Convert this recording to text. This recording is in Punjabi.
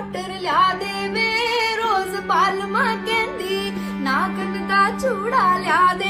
ਮਟਰ ਲਿਆ ਦੇਵੇ। ਰੋਜ਼ ਪਾਲਮਾ ਕਹਿੰਦੀ ਨਾਗਨ ਦਾ ਚੂੜਾ ਲਿਆ ਦੇ।